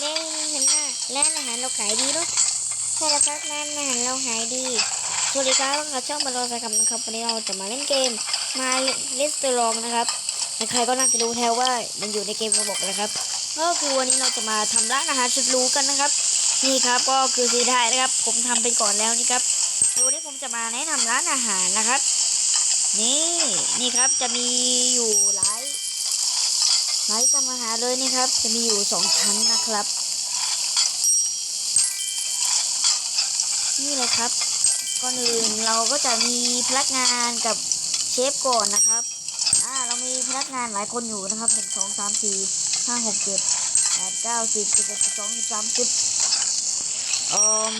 เล่นเห็นว่าร้านอาหารเราขายดีเนาะใช่แล้วครับร้านอาหารเราขายดีสวัสดีครับเราช่องบอลสครับนะครับวันนี้เราจะมาเล่นเกมมาเลสเตอรองนะครับใครก็น่าจะรู้แท้ว่ามันอยู่ในเกมระบบนะครับ ก็คือวันนี้เราจะมาทำร้านอาหารสุดรู้กันนะครับ นี่ครับก็คือสีไทยนะครับ ผมทำไปก่อนแล้วนี่ครับวันนี้ผมจะมาแนะนำร้านอาหารนะครับ นี่นี่ครับจะมีอยู่หลาย หลายทำอาหาเลยนี่ครับ จะมีอยู่สองชั้นนะครับ นี่เลยครับก่อนอื่นเราก็จะมีพนักงานกับเชฟก่อนนะครับอ่าเรามีพนักงานหลายคนอยู่นะครับหนึ่งสองสามสี่ห้าหกเจ็ดแปดเก้าสิบสิบเอ็ดสิบสองสิบสามสิบอืม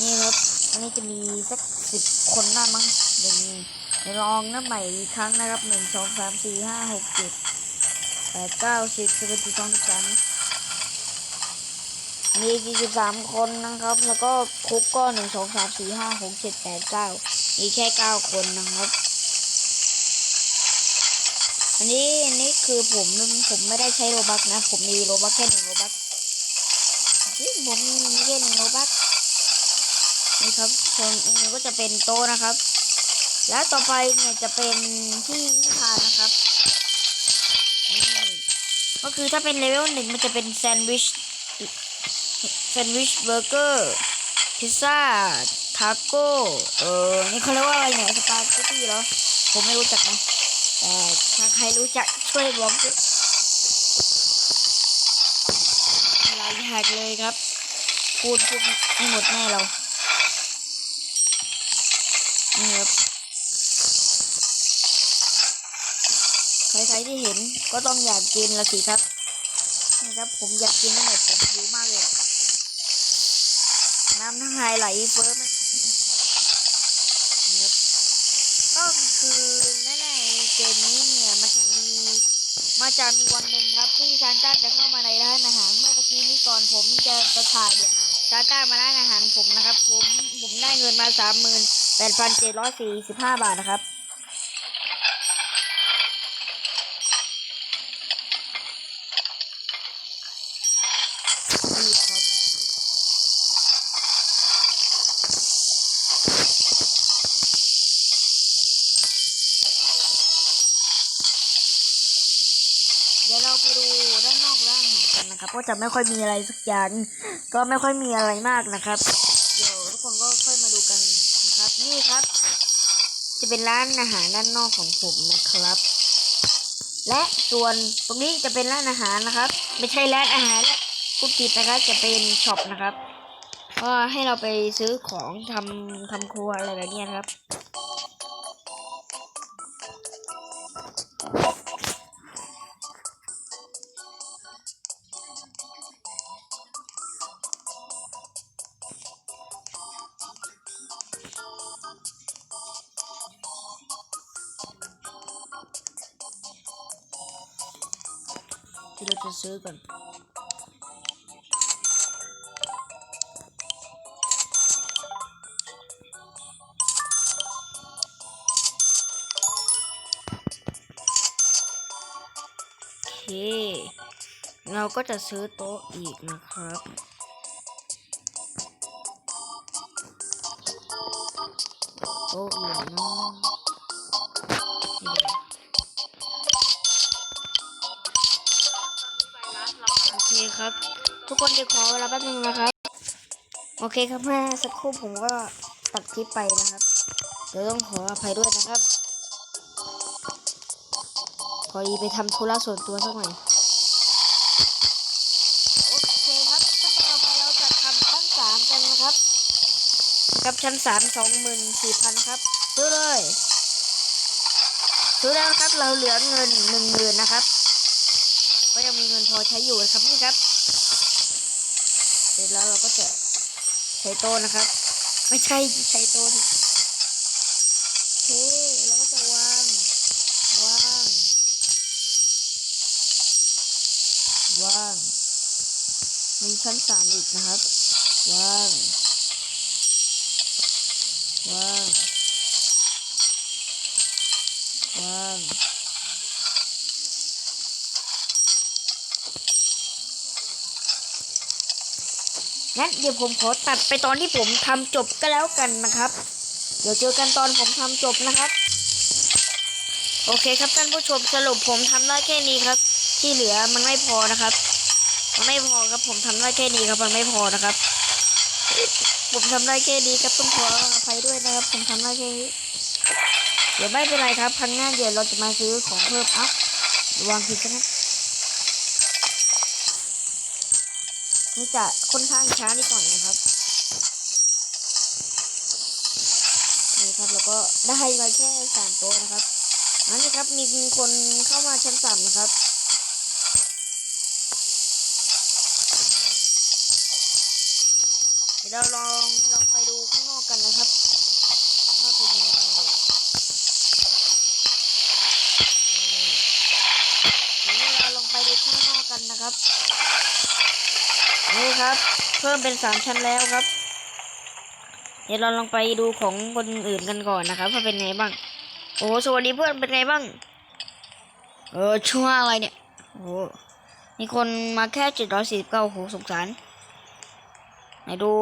นี่ครับอันนี้จะมีสักสิบคนได้มั้งเดี๋ยวนี้ ลองนับใหม่อีกครั้งนะครับหนึ่งสองสามสี่ห้าหกเจ็ดแปดเก้าสิบสิบเอ็ดสิบสองสิบสามมี43คนนะครับ แล้วก็คุกก็1 2 3 4 5 6 7 8 9มีแค่9คนนะครับ อันนี้อันนี้คือผมผมไม่ได้ใช้โรบักนะ ผมมีโรบักแค่หนึ่งโรบักที่ผมมีแค่หนึ่งโรบักนี่ครับส่วนอื่นก็จะเป็นโต๊ะนะครับ แล้วต่อไปเนี่ยจะเป็นที่ทานนะครับนี่ก็คือถ้าเป็นเลเวลหนึ่งมันจะเป็นแซนด์วิชแซนด์วิชเบอร์เกอร์พิซซ่าทาโก้เออนี่เขาเรียกว่าอะไรเนี่ยสปาเกตตี้เหรอผมไม่รู้จักนะแต่ถ้าใครรู้จักช่วยบอกด้วยหลายอย่างเลยครับพูดพูดไม่หมดแน่เรานี่ครับ ใครๆที่เห็นก็ต้องอยากกินละสิครับนี่ครับ ผมอยากกินตั้งแต่ผมหิวมากเลยน้ำทั้งไฮไหลเฟิร์มนะครับก็คือในในเกมนี้เนี่ยมันจะมีมาจะมีวันหนึ่งครับที่ซานต้าจะเข้ามาในร้านอาหารเมื่อตะกี้นี้ก่อนผมจะจะถ่ายเนี่ยซานต้ามาร้านอาหารผมนะครับ ผมผมได้เงินมาสามหมื่นแปดพันเจ็ดร้อยสี่สิบห้าบาทนะครับ ก็จะไม่ค่อยมีอะไรสักอย่าง ก็ไม่ค่อยมีอะไรมากนะครับ เดี๋ยวทุกคนก็ค่อยมาดูกันนะครับ นี่ครับ จะเป็นร้านอาหารด้านนอกของผมนะครับ และส่วนตรงนี้จะเป็นร้านอาหารนะครับ ไม่ใช่ร้านอาหารและพูดผิดนะครับจะเป็นช็อปนะครับก็ให้เราไปซื้อของทำทำครัวอะไรแบบนี้นะครับ ที่เราจะซื้อกันโอเคเราก็จะซื้อโต๊ะอีกนะครับ โต๊ะอื่นเนาะ คครับ ทุกคนเดี๋ยวขอเวลาแป๊บนึงนะครับ โอเคครับแม่สักครู่ผมก็ตัดคลิปไปนะครับ เดี๋ยวต้องขออภัยด้วยนะครับ พอดีไปทำธุระส่วนตัวสักหน่อยโอเคครับขั้นตอนต่อไปเราจะทำชั้นสามกันนะครับนะครับชั้นสามสองหมื่นสี่พันครับซื้อเลยซื้อแล้วครับเราเหลือเงินหนึ่งหมื่นนะครับ ก็ยังมี อใช้อยู่นะครับนี่ครับ เสร็จแล้วเราก็จะใช้โต๊ะนะครับ ไม่ใช่ใช้โต๊ะดิโอเคเราก็จะวางวางวางมีชั้นสามอีกนะครับวางวาง งั้นเดี๋ยวผมขอตัดไปตอนที่ผมทำจบก็แล้วกันนะครับ เดี๋ยวเจอกันตอนผมทำจบนะครับ โอเคครับท่านผู้ชมสรุปผมทำได้แค่นี้ครับ ที่เหลือมันไม่พอนะครับ มันไม่พอครับผมทำได้แค่นี้ครับมันไม่พอนะครับ ผมทำได้แค่นี้ครับต้องขออภัยด้วยนะครับ ผมทำได้แค่นี้เดี๋ยวไม่เป็นไรครับครั้งหน้าเดี๋ยวเราจะมาซื้อของเพิ่มอัพวางผิดซะนะ นี่จะค่อนข้างช้านิดหน่อยนะครับนี่ครับแล้วก็ได้มาแค่สามโต๊ะนะครับนั่นนะครับมีคนเข้ามาชั้นสามนะครับเดี๋ยวเราลองลองไปดูข้างนอกกันนะครับว่าเป็นยังไงนี่เดี๋ยวเราลองไปดูข้างนอกกันนะครับ นี่ครับ เพิ่มเป็นสามชั้นแล้วครับ เดี๋ยวเราลองไปดูของคนอื่นกันก่อนนะครับว่าเป็นไงบ้าง โอ้สวัสดีเพื่อนเป็นไงบ้าง เออชั่วอะไรเนี่ยโอ้มีคนมาแค่เจ็ดร้อยสี่สิบเก้าโหสงสารไหนดู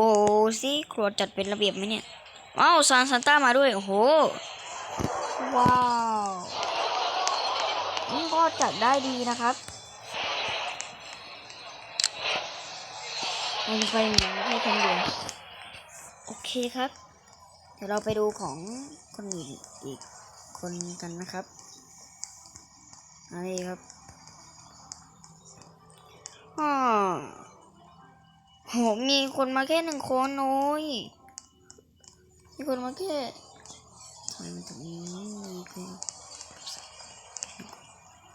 สิครัวจัดเป็นระเบียบไหมเนี่ยว้าวซานซานต้ามาด้วยโอ้โหว้าวนี่ก็จัดได้ดีนะครับ มันไปหมือนให้คนเดียวโอเคครับ เดี๋ยวเราไปดูของคนอื่นอีกคนกันนะครับอันนี้ครับอ่าโหมีคนมาแค่หนึ่งคนโอ้ยมีคนมาแค่ทำไมมันตรงนี้มีคน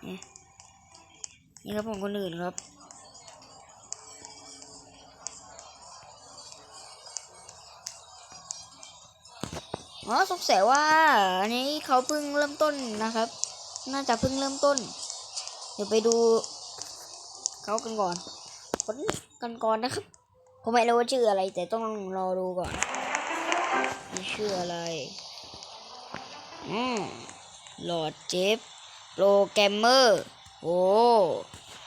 เนี่ยนี่ครับผมคนอื่นครับ อ๋อสงสัยว่าอันนี้เขาเพิ่งเริ่มต้นนะครับ น่าจะเพิ่งเริ่มต้น เดี๋ยวไปดูเขากันก่อนคนกันก่อนนะครับ ผมไม่รู้ว่าชื่ออะไร แต่ต้องรอดูก่อนชื่ออะไรอืมหลอดเจฟโปรแกรมเมอร์โอ้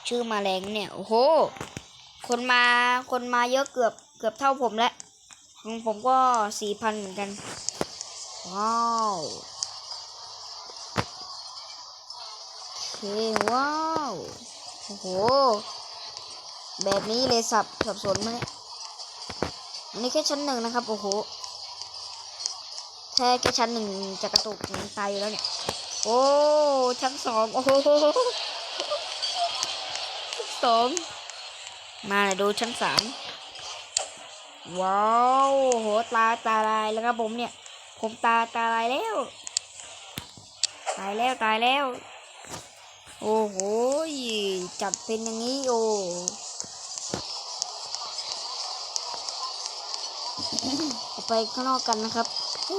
ชื่อมาแรงเนี่ยโอ้โห คนมาคนมาเยอะเกือบเกือบเท่าผมแล้วของผมก็สี่พันเหมือนกัน ว้าวโอเคว้าวโอ้โหแบบนี้เลยสับสับสนมาเนี่ยอันนี้แค่ชั้นหนึ่งนะครับ โอ้โหแค่แค่ชั้นหนึ่งจะกระตุกตายอยู่แล้วเนี่ย โอ้ชั้นสองโอ้โหสองมาดูชั้นสามว้าวโหตาตาลายแล้วครับผมเนี่ย ผมตาตายแล้ว ตายแล้วตายแล้ว โอ้โหจัดเป็นอย่างนี้โอ้ไปข้างนอกกันนะครับอ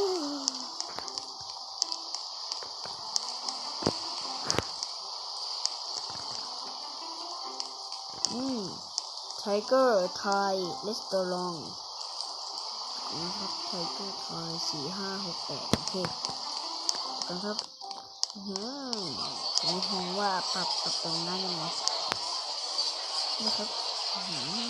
ืมไทเกอร์ไทยเลสเตอรอง ไทเกอร์ทอยสี่ห้าหกแปดโอเคกันครับอืมผมมองว่าปรับปรับตรงนั้นยังไงนะครับอืม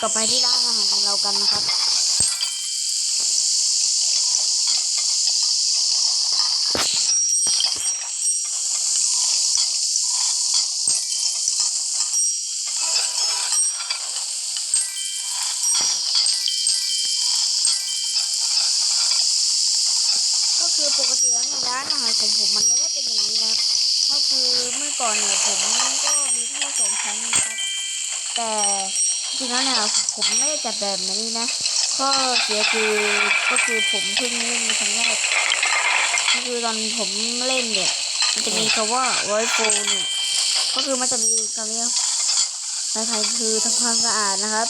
กลับไปที่ร้านอาหารของเรากันนะครับ ก็คือปกติแล้วในร้านอาหารของผมมันไม่ได้เป็นอย่างนี้นะครับ ก็คือเมื่อก่อนเนี่ยผมก็มีแค่สองชั้นนะครับ แต่ จริงแล้วเนี่ยผมไม่ได้จัดแบบนี้นะข้อเสียคือก็คือผมเพิ่งเล่นครั้งแรกก็คือตอนผมเล่นเนี่ย มันจะมีคำว่า voice phone เนี่ยก็คือมันจะมีคำนี้ภาษาไทยคือทำความสะอาดนะครับ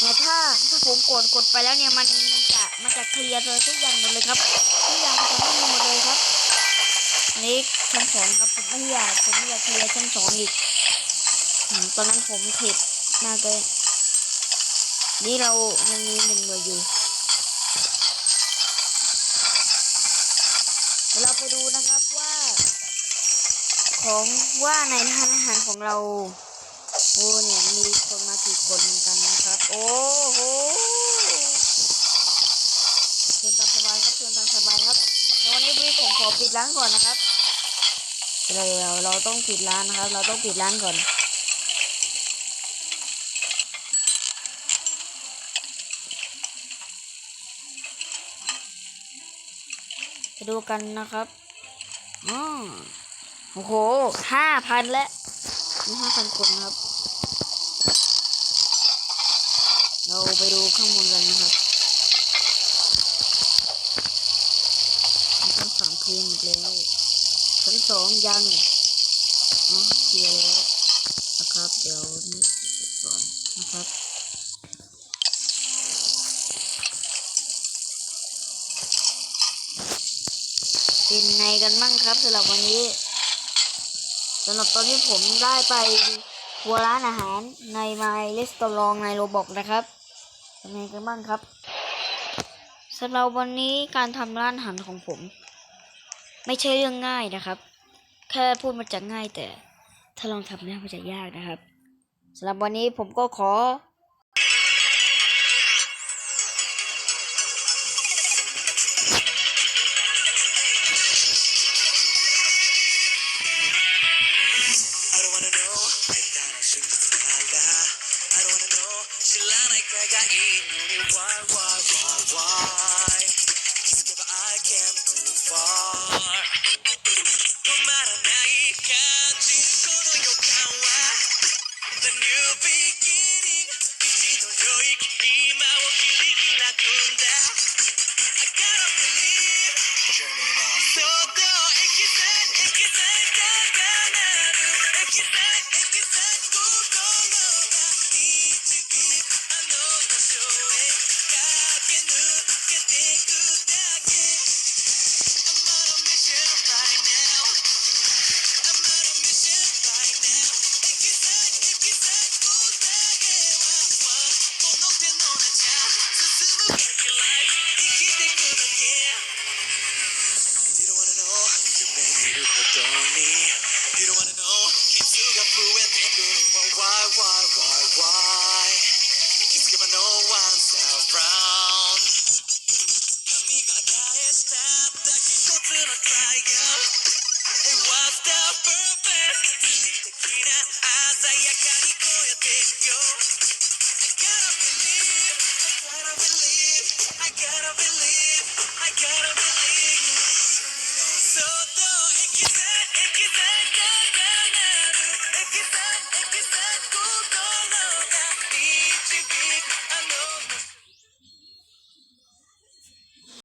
เนี่ยถ้าถ้าผมกดกดไปแล้วเนี่ยมันจะมันจะเคลียร์เลยทุกอย่างหมดเลยครับทุกอย่างจะไม่มีหมดเลยครับอันนี้ชั้นสองครับผมไม่อยากผมไม่อยากเคลียร์ชั้นสองอีกตอนนั้นผมเข็ด มากเลยนี่เรายังมีหนึ่งหน่อยู่เดี๋ยวเราไปดูนะครับว่า ของว่าในร้านอาหารของเราโอ้เนี่ยมีคนมากี่คนกันนะครับ โอ้โหเชิญตามสบายครับเชิญตามสบายครับในวันนี้พี่ผมขอปิดร้านก่อนนะครับเดี๋ยวเราต้องปิดร้านนะครับ เราต้องปิดร้านก่อน ดูกันนะครับอ๋อโอ้โหห้าพันแล้วมีห้าพันคนนะครับ เราไปดูข้างบนกันนะครับชั้นสามเคลียร์หมดแล้วชั้นสองยังอ๋อเคลียร์แล้วนะครับ เดี๋ยวนี่เก็บก่อนนะครับ เป็นไง กันบ้างครับสำหรับวันนี้สำหรับตอนที่ผมได้ไปทัวร์ร้านอาหารใน My Restaurant ในโรบอกนะครับเป็นไงกันบ้างครับสำหรับวันนี้การทำร้านอาหารของผม ไม่ใช่เรื่องง่ายนะครับ แค่พูดมันจะง่ายแต่ถ้าลองทำเนี่ยมันจะยากนะครับสำหรับวันนี้ผมก็ขอ